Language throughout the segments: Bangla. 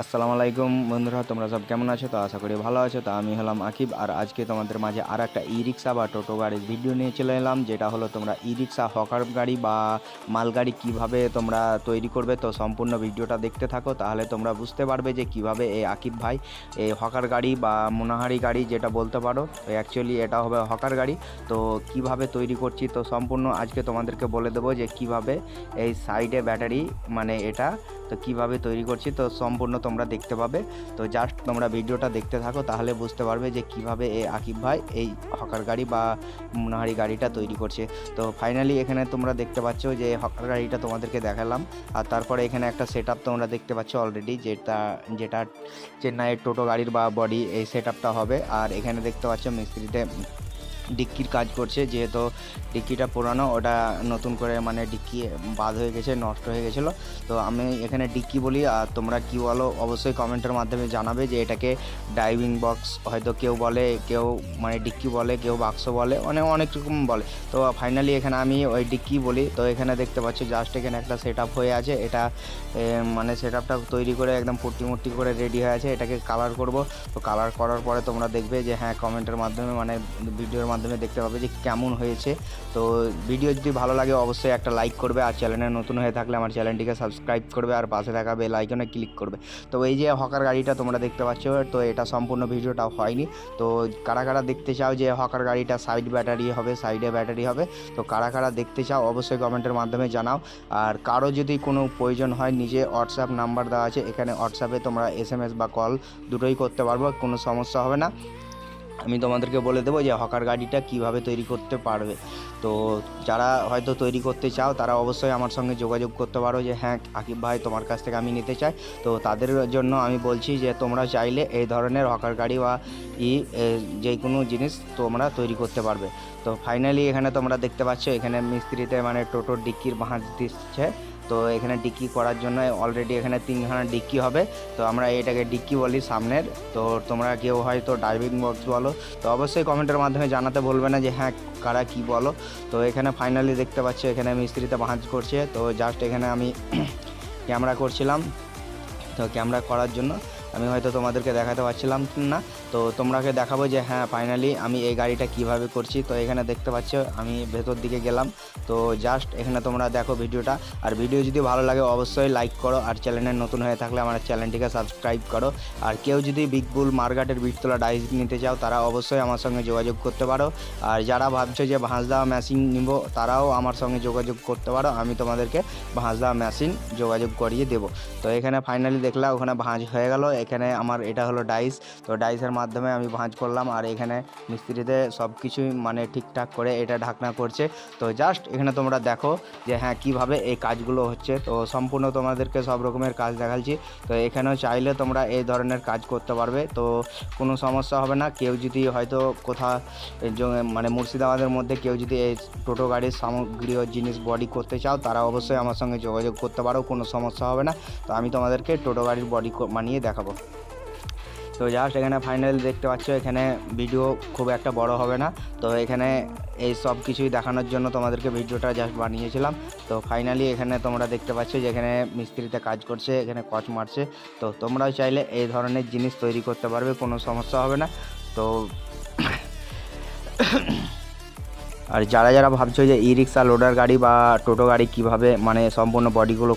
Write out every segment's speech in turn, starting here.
আসসালামু আলাইকুম বন্ধুরা, তোমরা সব কেমন আছো? তো আশা করি ভালো আছো। তো আমি হলাম আকিব, আর আজকে তোমাদের মাঝে আর একটা ই রিক্সা বা টোটো গাড়ির ভিডিও নিয়ে চলে এলাম, যেটা হলো তোমরা ই রিক্সা হকার গাড়ি বা মালগাড়ি কীভাবে তোমরা তৈরি করবে। তো সম্পূর্ণ ভিডিওটা দেখতে থাকো, তাহলে তোমরা বুঝতে পারবে যে কীভাবে এই আকিব ভাই এই হকার গাড়ি বা মোনাহারি গাড়ি যেটা বলতে পারো অ্যাকচুয়ালি এটা হবে হকার গাড়ি। তো কীভাবে তৈরি করছি, তো সম্পূর্ণ আজকে তোমাদেরকে বলে দেবো যে কীভাবে এই সাইডে ব্যাটারি মানে এটা, তো কীভাবে তৈরি করছি, তো সম্পূর্ণ তোমরা দেখতে পাবে। তো জাস্ট তোমরা ভিডিওটা দেখতে থাকো, তাহলে বুঝতে পারবে যে কীভাবে এই আকিব ভাই এই হকার গাড়ি বা মোনাহারি গাড়িটা তৈরি করছে। তো ফাইনালি এখানে তোমরা দেখতে পাচ্ছ যে হকার গাড়িটা তোমাদেরকে দেখালাম। আর তারপরে এখানে একটা সেট তোমরা দেখতে পাচ্ছ অলরেডি যেটা যেটা চেন্নাইয়ের টোটো গাড়ির বা বডি এই সেট হবে। আর এখানে দেখতে পাচ্ছ মিস্ত্রিতে ডিক্কির কাজ করছে, যেহেতু ডিক্কিটা পুরানো, ওটা নতুন করে মানে ডিক্কি বাদ হয়ে গেছে, নষ্ট হয়ে গেছিল। তো আমি এখানে ডিক্কি বলি, আর তোমরা কী বলো, অবশ্যই কমেন্টের মাধ্যমে জানাবে যে এটাকে ডাইভিং বক্স হয়তো কেউ বলে, কেউ মানে ডিক্কি বলে, কেউ বাক্স বলে মানে অনেক রকম বলে। তো ফাইনালি এখানে আমি ওই ডিক্কি বলি। তো এখানে দেখতে পাচ্ছ জাস্ট এখানে একটা সেট হয়ে আছে। এটা মানে সেট তৈরি করে একদম ফুর্তি মুর্তি করে রেডি হয়ে আছে। এটাকে কালার করব। তো কালার করার পরে তোমরা দেখবে যে হ্যাঁ কমেন্টের মাধ্যমে মানে ভিডিওর মাধ্যমে দেখতে পাবে যে কেমন হয়েছে। তো ভিডিও যদি ভালো লাগে, অবশ্যই একটা লাইক করবে আর চ্যানেলে নতুন হয়ে থাকলে আমার চ্যানেলটিকে সাবস্ক্রাইব করবে আর পাশে থাকা বেল আইকনে ক্লিক করবে। তো এই যে হকার গাড়িটা তোমরা দেখতে পাচ্ছ, তো এটা সম্পূর্ণ ভিডিওটা হয়নি। তো কারা কারা দেখতে চাও যে হকার গাড়িটা সাইড ব্যাটারি হবে সাইডে ব্যাটারি হবে, তো কারা কারা দেখতে চাও অবশ্যই কমেন্টের মাধ্যমে জানাও। আর কারও যদি কোনো প্রয়োজন হয়, নিজে হোয়াটসঅ্যাপ নাম্বার দেওয়া আছে, এখানে হোয়াটসঅ্যাপে তোমরা এস এম এস বা কল দুটোই করতে পারব, কোনো সমস্যা হবে না। আমি তোমাদেরকে বলে দেবো যে হকার গাড়িটা কীভাবে তৈরি করতে পারবে। তো যারা হয়তো তৈরি করতে চাও, তারা অবশ্যই আমার সঙ্গে যোগাযোগ করতে পারো যে হ্যাঁ আকিব ভাই, তোমার কাছ থেকে আমি নিতে চাই। তো তাদের জন্য আমি বলছি যে, তোমরা চাইলে এই ধরনের হকার গাড়ি বা ই যে কোনো জিনিস তোমরা তৈরি করতে পারবে। তো ফাইনালি এখানে তোমরা দেখতে পাচ্ছ, এখানে মিস্ত্রিতে মানে টোটোর ডিক্কির ভাঁজ দিচ্ছে। তো এখানে ডিক্কি করার জন্য অলরেডি এখানে তিনখানা ডিক্কি হবে। তো আমরা এটাকে ডিক্কি বলি সামনের। তো তোমরা কেউ হয়তো ড্রাইভিং বক্স বলো, তো অবশ্যই কমেন্টের মাধ্যমে জানাতে বলবে না যে হ্যাঁ কারা কি বলো। তো এখানে ফাইনালি দেখতে পাচ্ছি, এখানে মিস্ত্রিতে ভাঁজ করছে। তো জাস্ট এখানে আমি ক্যামেরা করছিলাম। তো ক্যামেরা করার জন্য আমি হয়তো তোমাদেরকে দেখাতে পারছিলাম না। তো তোমরাকে দেখাবো যে হ্যাঁ ফাইনালি আমি এই গাড়িটা কীভাবে করছি। তো এখানে দেখতে পাচ্ছ, আমি ভেতর দিকে গেলাম। তো জাস্ট এখানে তোমরা দেখো ভিডিওটা। আর ভিডিও যদি ভালো লাগে অবশ্যই লাইক করো। আর চ্যানেলে নতুন হয়ে থাকলে আমার চ্যানেলটিকে সাবস্ক্রাইব করো। আর কেউ যদি বিগ বুল মার্কেটের বিটতলা ডাইস নিতে চাও, তারা অবশ্যই আমার সঙ্গে যোগাযোগ করতে পারো। আর যারা ভাবছ যে ভাঁজদা মেশিন নিব, তারাও আমার সঙ্গে যোগাযোগ করতে পারো। আমি তোমাদেরকে ভাঁজদা মেশিন যোগাযোগ করিয়ে দেবো। তো এখানে ফাইনালি দেখলাম, ওখানে ভাঁজ হয়ে গেল। এখানে আমার এটা হলো ডাইস তো ডাইসের মাধ্যমে আমি ভাঁজ করলাম আর এখানে মিস্ত্রিতে সব কিছুই মানে ঠিকঠাক করে এটা ঢাকনা করছে। তো জাস্ট এখানে তোমরা দেখো যে হ্যাঁ কীভাবে এই কাজগুলো হচ্ছে। তো সম্পূর্ণ তোমাদেরকে সব রকমের কাজ দেখাচ্ছি। তো এখানেও চাইলে তোমরা এই ধরনের কাজ করতে পারবে। তো কোনো সমস্যা হবে না। কেউ যদি হয়তো কোথাও মানে মুর্শিদাবাদের মধ্যে কেউ যদি এই টোটো গাড়ির সামগ্রী জিনিস বডি করতে চাও, তারা অবশ্যই আমার সঙ্গে যোগাযোগ করতে পারো। কোনো সমস্যা হবে না। তো আমি তোমাদেরকে টোটো গাড়ির বডি বানিয়ে দেখাবো। তো জাস্ট এখানে ফাইনাল দেখতে পাচ্ছ, এখানে ভিডিও খুব একটা বড় হবে না। তো এখানে এই সব কিছুই দেখানোর জন্য তোমাদেরকে ভিডিওটা জাস্ট বানিয়েছিলাম। তো ফাইনালি এখানে তোমরা দেখতে পাচ্ছ যে এখানে মিস্ত্রিতে কাজ করছে, এখানে কচ মারছে। তো তোমরাও চাইলে এই ধরনের জিনিস তৈরি করতে পারবে, কোনো সমস্যা হবে না। তো আর যারা যারা ভাবছ যে ই রিক্সা লোডার গাড়ি বা টোটো গাড়ি কীভাবে মানে সম্পূর্ণ বডিগুলো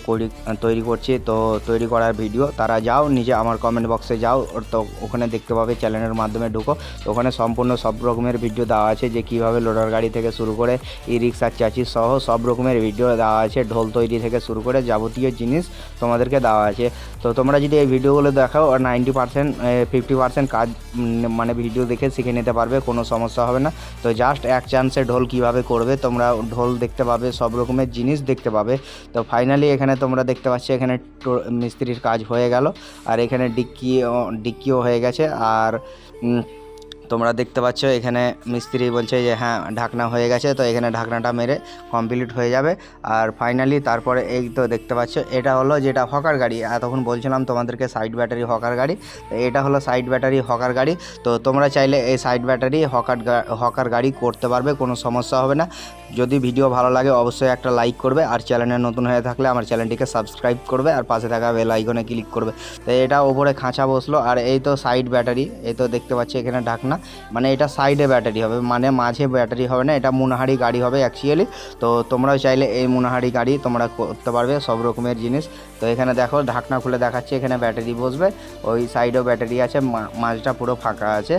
তৈরি করছে, তো তৈরি করার ভিডিও তারা যাও, নিজে আমার কমেন্ট বক্সে যাও, তো ওখানে দেখতে পাবে চ্যানেলের মাধ্যমে ঢুকো। তো ওখানে সম্পূর্ণ সব রকমের ভিডিও দেওয়া আছে যে কীভাবে লোডার গাড়ি থেকে শুরু করে ই রিক্সার চাচি সহ সব রকমের ভিডিও দেওয়া আছে, ঢোল তৈরি থেকে শুরু করে যাবতীয় জিনিস তোমাদেরকে দেওয়া আছে। তো তোমরা যদি এই ভিডিওগুলো দেখাও নাইনটি পার্সেন্ট ফিফটি পার্সেন্ট কাজ মানে ভিডিও দেখে শিখে নিতে পারবে, কোনো সমস্যা হবে না। তো জাস্ট এক চান্সে ঢোল কীভাবে করবে, তোমরা ঢোল দেখতে পাবে, সব রকমের জিনিস দেখতে পাবে। তো ফাইনালি এখানে তোমরা দেখতে পাচ্ছ, এখানে মিস্ত্রির কাজ হয়ে গেল। আর এখানে ডিক্কি ডিক্কিও হয়ে গেছে। আর তোমরা দেখতে পাচ্ছ, এখানে মিস্ত্রি বলছে যে হ্যাঁ ঢাকনা হয়ে গেছে, তো এখানে ঢাকনাটা মেরে কমপ্লিট হয়ে যাবে। আর ফাইনালি তারপরে এই তো দেখতে পাচ্ছ, এটা হলো যেটা হকার গাড়ি। এতক্ষণ বলছিলাম তোমাদেরকে সাইড ব্যাটারি হকার গাড়ি এটা হলো সাইড ব্যাটারি হকার গাড়ি। তো তোমরা চাইলে এই সাইড ব্যাটারি হকার হকার গাড়ি করতে পারবে, কোনো সমস্যা হবে না। যদি ভিডিও ভালো লাগে অবশ্যই একটা লাইক করবে, আর চ্যানেলে নতুন হয়ে থাকলে আমার চ্যানেলটিকে সাবস্ক্রাইব করবে, আর পাশে থাকা বেল আইকনে ক্লিক করবে। তো এটা ওপরে খাঁচা বসল, আর এই তো সাইড ব্যাটারি এই তো দেখতে পাচ্ছি এখানে ঢাকনা। মানে এটা সাইডে ব্যাটারি হবে মানে মাঝে ব্যাটারি হবে না, এটা মুনাহারি গাড়ি হবে অ্যাকচুয়ালি তো তোমরাও চাইলে এই মুনাহারি গাড়ি তোমরা করতে পারবে সব রকমের জিনিস। তো এখানে দেখো, ঢাকনা খুলে দেখাচ্ছে, এখানে ব্যাটারি বসবে। ওই সাইডেও ব্যাটারি আছে মাঝটা পুরো ফাঁকা আছে।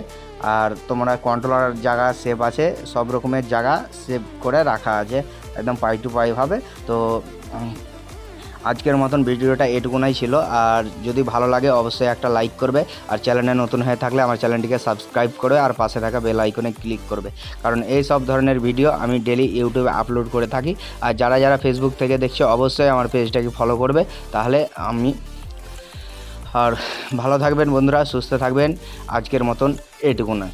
আর তোমরা কন্ট্রোলার জায়গা সেভ আছে, সব রকমের জায়গা সেভ করে রাখা আছে, একদম পাই টু পাই হবে তো আজকের মতন ভিডিওটা এটুকুনাই ছিল। আর যদি ভালো লাগে, অবশ্যই একটা লাইক করবে। আর চ্যানেলে নতুন হয়ে থাকলে আমার চ্যানেলটিকে সাবস্ক্রাইব করবে আর পাশে থাকা বেল আইকনে ক্লিক করবে। কারণ এই সব ধরনের ভিডিও আমি ডেলি ইউটিউবে আপলোড করে থাকি। আর যারা যারা ফেসবুক থেকে দেখছে, অবশ্যই আমার পেজটাকে ফলো করবে। তাহলে আমি আর ভালো থাকবেন বন্ধুরা, সুস্থ থাকবেন। আজকের মতন এটুকু না